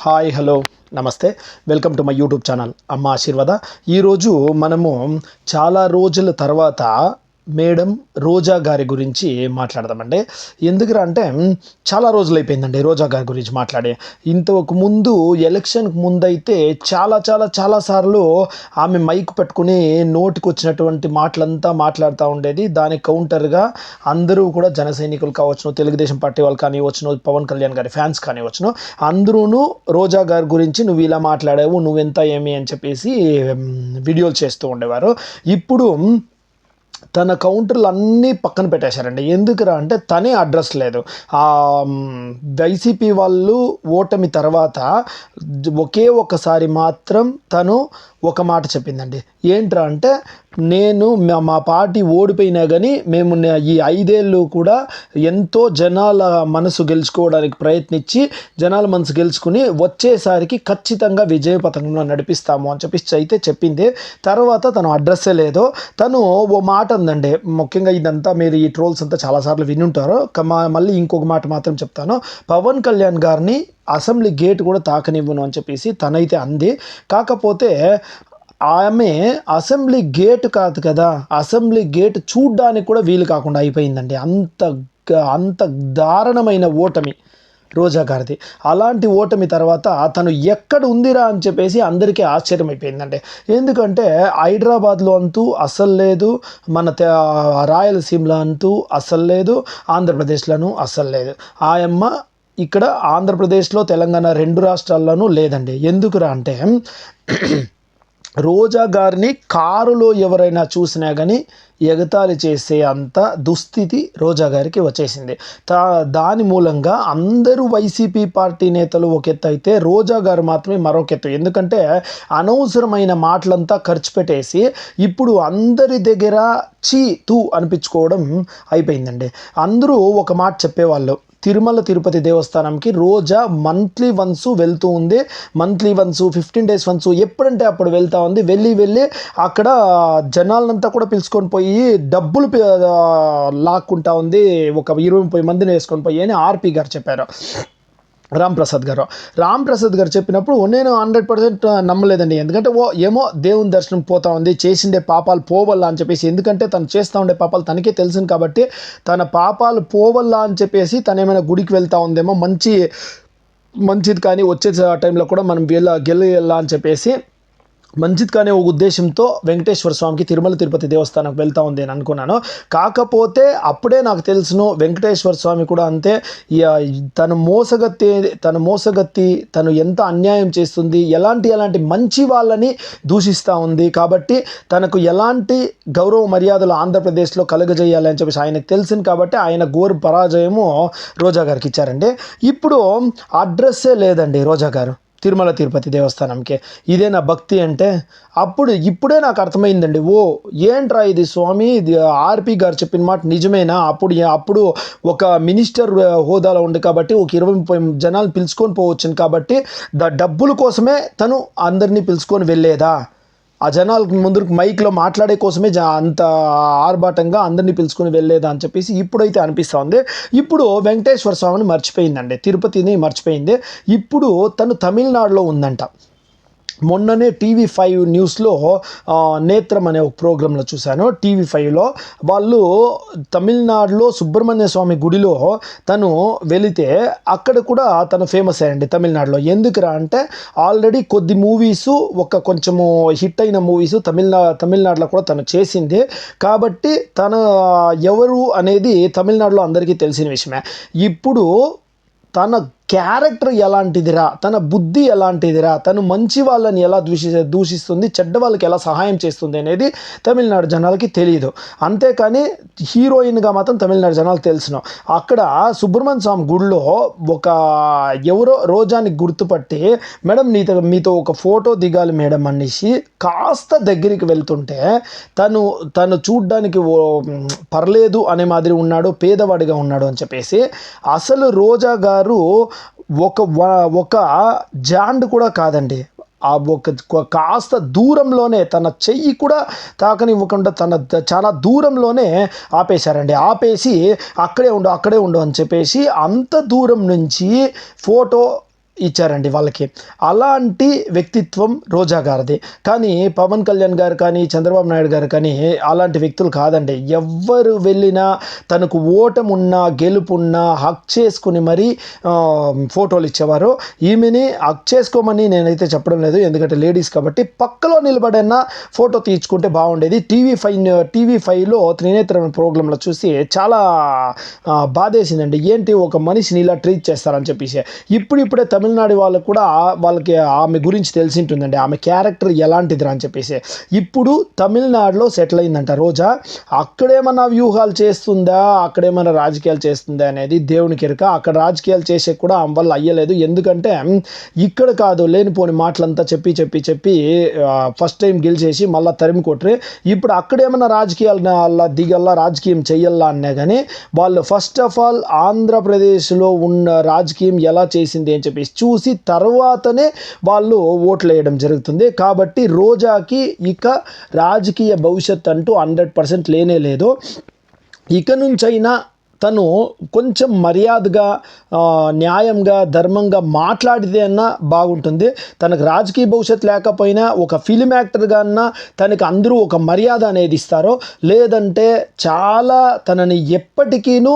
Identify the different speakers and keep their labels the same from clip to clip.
Speaker 1: Hi hello నమస్తే. Welcome to my YouTube channel. అమ్మ ఆశీర్వాద. ఈరోజు మనము చాలా రోజుల తర్వాత మేడం రోజా గారి గురించి మాట్లాడదామండి. ఎందుకురా అంటే చాలా రోజులు అయిపోయిందండి రోజా గారి గురించి మాట్లాడే. ఇంతకు ముందు ఎలక్షన్కి ముందైతే చాలా చాలా చాలా సార్లు ఆమె మైక్ పెట్టుకుని నోటికి వచ్చినటువంటి మాటలంతా మాట్లాడుతూ ఉండేది. దాని కౌంటర్గా అందరూ కూడా జన సైనికులు కావచ్చును తెలుగుదేశం పార్టీ వాళ్ళు కానివచ్చును పవన్ కళ్యాణ్ గారి ఫ్యాన్స్ కానివచ్చును అందరూను రోజా గారి గురించి నువ్వు ఇలా మాట్లాడావు నువ్వెంత ఏమి అని చెప్పేసి వీడియోలు చేస్తూ ఉండేవారు. ఇప్పుడు తన కౌంటర్లు అన్నీ పక్కన పెట్టేశారండి. ఎందుకురా అంటే తనే అడ్రస్ లేదు. వైసీపీ వాళ్ళు ఓటమి తర్వాత ఒకే ఒక్కసారి మాత్రం తను ఒక మాట చెప్పిందండి. ఏంట్రా అంటే నేను మా- మా పార్టీ ఓడిపోయినా కానీ మేము ఈ ఐదేళ్ళు కూడా ఎంతో జనాల మనసు గెలుచుకోవడానికి ప్రయత్నించి జనాల మనసు గెలుచుకుని వచ్చేసరికి ఖచ్చితంగా విజయ పథకంలో నడిపిస్తాము అని చెప్పి అయితే చెప్పింది. తర్వాత తను అడ్రస్సే లేదు. తను ఓ మాట ఉందండి ముఖ్యంగా ఇదంతా మీరు ఈ ట్రోల్స్ అంతా చాలాసార్లు వినుంటారు. మళ్ళీ ఇంకొక మాట మాత్రం చెప్తాను. పవన్ కళ్యాణ్ గారిని అసెంబ్లీ గేట్ కూడా తాకనివ్వను అని చెప్పేసి తనైతే అంది. కాకపోతే ఆమె అసెంబ్లీ గేట్ కాదు కదా అసెంబ్లీ గేట్ చూడ్డానికి కూడా వీలు కాకుండా అయిపోయిందండి. అంత అంత దారుణమైన ఓటమి రోజా గారిది. అలాంటి ఓటమి తర్వాత తను ఎక్కడ ఉందిరా అని చెప్పేసి అందరికీ ఆశ్చర్యం అయిపోయిందండి ఎందుకంటే హైదరాబాద్లో అంతూ అస్సలు లేదు మన రాయలసీమలో అంతూ అస్సలు లేదు ఆంధ్రప్రదేశ్లోనూ అస్సలు లేదు. ఆయమ్మ ఇక్కడ ఆంధ్రప్రదేశ్లో తెలంగాణ రెండు రాష్ట్రాల్లోనూ లేదండి. ఎందుకురా అంటే రోజా గారిని కారులో ఎవరైనా చూసినా కానీ ఎగతాళి చేసే అంత దుస్థితి రోజా గారికి వచ్చేసింది. తా దాని మూలంగా అందరూ వైసీపీ పార్టీ నేతలు ఒక ఎత్తు అయితే రోజా గారు మాత్రమే మరొక ఎత్తు ఎందుకంటే అనవసరమైన మాటలంతా ఖర్చు పెట్టేసి ఇప్పుడు అందరి దగ్గర చీ తూ అనిపించుకోవడం అయిపోయిందండి. అందరూ ఒక మాట చెప్పేవాళ్ళు. తిరుమల తిరుపతి దేవస్థానంకి రోజా మంత్లీ వన్స్ వెళ్తూ ఉంది. Monthly once fifteen days once ఎప్పుడంటే అప్పుడు వెళ్తా ఉంది. వెళ్ళి వెళ్ళి అక్కడ జనాలంతా కూడా పిలుచుకొని పోయి డబ్బులు లాక్కుంటా ఉంది ఒక ఇరవై ముప్పై మందిని వేసుకొని పోయి అని ఆర్పి గారు చెప్పారు. రామ్ ప్రసాద్ గారు. రామ్ ప్రసాద్ గారు చెప్పినప్పుడు నేను హండ్రెడ్ పర్సెంట్ నమ్మలేదండి. ఎందుకంటే ఓ ఏమో దేవుని దర్శనం పోతా ఉంది చేసిండే పాపాలు పోవల్లా అని చెప్పేసి ఎందుకంటే తను చేస్తూ ఉండే పాపాలు తనకే తెలుసును కాబట్టి తన పాపాలు పోవల్లా అని చెప్పేసి తను ఏమైనా గుడికి వెళ్తా ఉందేమో మంచి మంచిది కానీ వచ్చే టైంలో కూడా మనం వెళ్ళ గెలియాలా అని చెప్పేసి మంచిది కానీ ఒక ఉద్దేశంతో వెంకటేశ్వర స్వామికి తిరుమల తిరుపతి దేవస్థానం వెళ్తా ఉంది అని అనుకున్నాను. కాకపోతే అప్పుడే నాకు తెలుసును వెంకటేశ్వర స్వామి కూడా అంతే తను మోసగత్తి తను మోసగత్తి తను ఎంత అన్యాయం చేస్తుంది ఎలాంటి ఎలాంటి మంచి వాళ్ళని దూషిస్తూ ఉంది కాబట్టి తనకు ఎలాంటి గౌరవ మర్యాదలు ఆంధ్రప్రదేశ్లో కలుగజేయాలి అని చెప్పేసి ఆయనకు తెలిసింది కాబట్టి ఆయన ఘోర పరాజయము రోజా గారికి ఇచ్చారండి. ఇప్పుడు అడ్రస్సే లేదండి రోజా గారు. తిరుమల తిరుపతి దేవస్థానంకి. ఇదే నా భక్తి అంటే అప్పుడు ఇప్పుడే నాకు అర్థమైందండి ఓ ఏంట్రా ఇది స్వామి? ఇది ఆర్పి గారు చెప్పిన మాట నిజమేనా? అప్పుడు అప్పుడు ఒక మినిస్టర్ హోదాలో ఉంది కాబట్టి ఒక ఇరవై ముప్పై జనాలు పిలుచుకొని పోవచ్చును కాబట్టి ద డబ్బుల కోసమే తను అందరినీ పిలుచుకొని వెళ్ళేదా? ఆ జనాలకు ముందు మైక్లో మాట్లాడే కోసమే జా అంత ఆర్భాటంగా అందరినీ పిలుచుకుని వెళ్ళేదా అని చెప్పేసి ఇప్పుడైతే అనిపిస్తూ ఉంది. ఇప్పుడు వెంకటేశ్వర స్వామిని మర్చిపోయిందండి. తిరుపతిని మర్చిపోయింది. ఇప్పుడు తను తమిళనాడులో ఉందంట. మొన్ననే టీవీ ఫైవ్ న్యూస్లో నేత్రం అనే ఒక ప్రోగ్రాంలో చూశాను. టీవీ ఫైవ్లో వాళ్ళు తమిళనాడులో సుబ్రహ్మణ్య స్వామి గుడిలో తను వెళితే అక్కడ కూడా తను ఫేమస్ అయ్యండి తమిళనాడులో. ఎందుకురా అంటే ఆల్రెడీ కొద్ది మూవీస్ ఒక కొంచెము హిట్ అయిన మూవీస్ తమిళనా తమిళనాడులో కూడా తను చేసింది. కాబట్టి తన ఎవరు అనేది తమిళనాడులో అందరికీ తెలిసిన విషయమే. ఇప్పుడు తన క్యారెక్టర్ ఎలాంటిదిరా? తన బుద్ధి ఎలాంటిదిరా? తను మంచి వాళ్ళని ఎలా దూషి దూషిస్తుంది? చెడ్డ వాళ్ళకి ఎలా సహాయం చేస్తుంది అనేది తమిళనాడు జనాలకి తెలియదు అంతేకాని హీరోయిన్గా మాత్రం తమిళనాడు జనాలు తెలుసును. అక్కడ సుబ్రహ్మణ్య స్వామి గుడిలో ఒక ఎవరో రోజాని గుర్తుపట్టి మేడం నీతో మీతో ఒక ఫోటో దిగాలి మేడం అనేసి కాస్త దగ్గరికి వెళ్తుంటే తను తను చూడ్డానికి ఓ, పర్లేదు అనే మాదిరి ఉన్నాడు పేదవాడిగా ఉన్నాడు అని చెప్పేసి అసలు రోజా గారు ఒక ఒక జాండ్ కూడా కాదండి. ఆ ఒక కాస్త దూరంలోనే తన చెయ్యి కూడా తాకనివ్వకుండా తన చాలా దూరంలోనే ఆపేశారండి. ఆపేసి అక్కడే ఉండు అక్కడే ఉండు అని చెప్పేసి అంత దూరం నుంచి ఫోటో ఇచ్చారండి వాళ్ళకి. అలాంటి వ్యక్తిత్వం రోజా గారిది. కానీ పవన్ కళ్యాణ్ గారు కానీ చంద్రబాబు నాయుడు గారు కానీ అలాంటి వ్యక్తులు కాదండి. ఎవ్వరు వెళ్ళినా తనకు ఓటమున్నా గెలుపున్నా హక్ చేసుకుని మరీ ఫోటోలు ఇచ్చేవారు. ఈమెని హక్ చేసుకోమని నేనైతే చెప్పడం లేదు. ఎందుకంటే లేడీస్ కాబట్టి పక్కలో నిలబడైనా ఫోటో తీయించుకుంటే బాగుండేది. టీవీ ఫైవ్ టీవీ ఫైవ్లో త్రినేత్ర ప్రోగ్రాంలో చూసి చాలా బాధేసిందండి. ఏంటి ఒక మనిషిని ఇలా ట్రీట్ చేస్తారని చెప్పేసి. ఇప్పుడిప్పుడే తమిళనాడు వాళ్ళకు కూడా వాళ్ళకి ఆమె గురించి తెలిసి ఉంటుందండి ఆమె క్యారెక్టర్ ఎలాంటిది అని చెప్పేసి. ఇప్పుడు తమిళనాడులో సెటిల్ అయిందంట రోజా. అక్కడేమన్నా వ్యూహాలు చేస్తుందా? అక్కడేమన్నా రాజకీయాలు చేస్తుందా అనేది దేవునికి ఎరక అక్కడ రాజకీయాలు చేసే కూడా ఆమె వల్ల అయ్యలేదు. ఎందుకంటే ఇక్కడ కాదు లేనిపోని మాటలంతా చెప్పి చెప్పి చెప్పి ఫస్ట్ టైం గెలిచేసి మళ్ళీ తరిమి కొట్టరు ఇప్పుడు అక్కడేమన్నా రాజకీయాలు అలా దిగల్లా రాజకీయం చెయ్యల్లా అన్నా కానీ వాళ్ళు ఫస్ట్ ఆఫ్ ఆల్ ఆంధ్రప్రదేశ్లో ఉన్న రాజకీయం ఎలా చేసింది అని చెప్పేసి చూసి తర్వాతనే వాళ్ళు ఓట్లు వేయడం జరుగుతుంది. కాబట్టి రోజాకి ఇక రాజకీయ భవిష్యత్ అంటూ హండ్రెడ్ పర్సెంట్ లేనే లేదు. ఇక నుంచైనా తను కొంచెం మర్యాదగా న్యాయంగా ధర్మంగా మాట్లాడితే అన్నా బాగుంటుంది. తనకు రాజకీయ భవిష్యత్తు లేకపోయినా ఒక ఫిలిం యాక్టర్గా అన్నా తనకి అందరూ ఒక మర్యాద అనేది ఇస్తారో లేదంటే చాలా తనని ఎప్పటికీను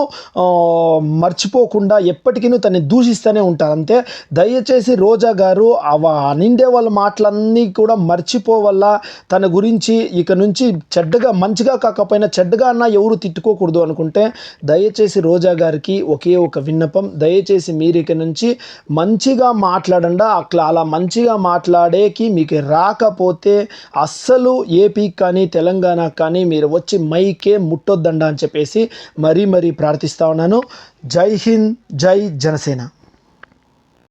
Speaker 1: మర్చిపోకుండా ఎప్పటికీను తనని దూషిస్తూనే ఉంటారు. అంతే దయచేసి రోజా గారు అవ నిండే వాళ్ళ మాటలన్నీ కూడా మర్చిపోవల్ల తన గురించి ఇక నుంచి చెడ్డగా మంచిగా కాకపోయినా చెడ్డగా అన్నా ఎవరు తిట్టుకోకూడదు అనుకుంటే దయచేసి దయచేసి రోజా గారికి ఒకే ఒక విన్నపం. దయచేసి మీరు ఇక నుంచి మంచిగా మాట్లాడండి. అట్లా అలా మంచిగా మాట్లాడేకి మీకు రాకపోతే అస్సలు ఏపీ కానీ తెలంగాణ కానీ మీరు వచ్చి మైకే ముట్టొద్దండ అని చెప్పేసి మరీ మరీ ప్రార్థిస్తా ఉన్నాను. జై హింద్ జై జనసేన.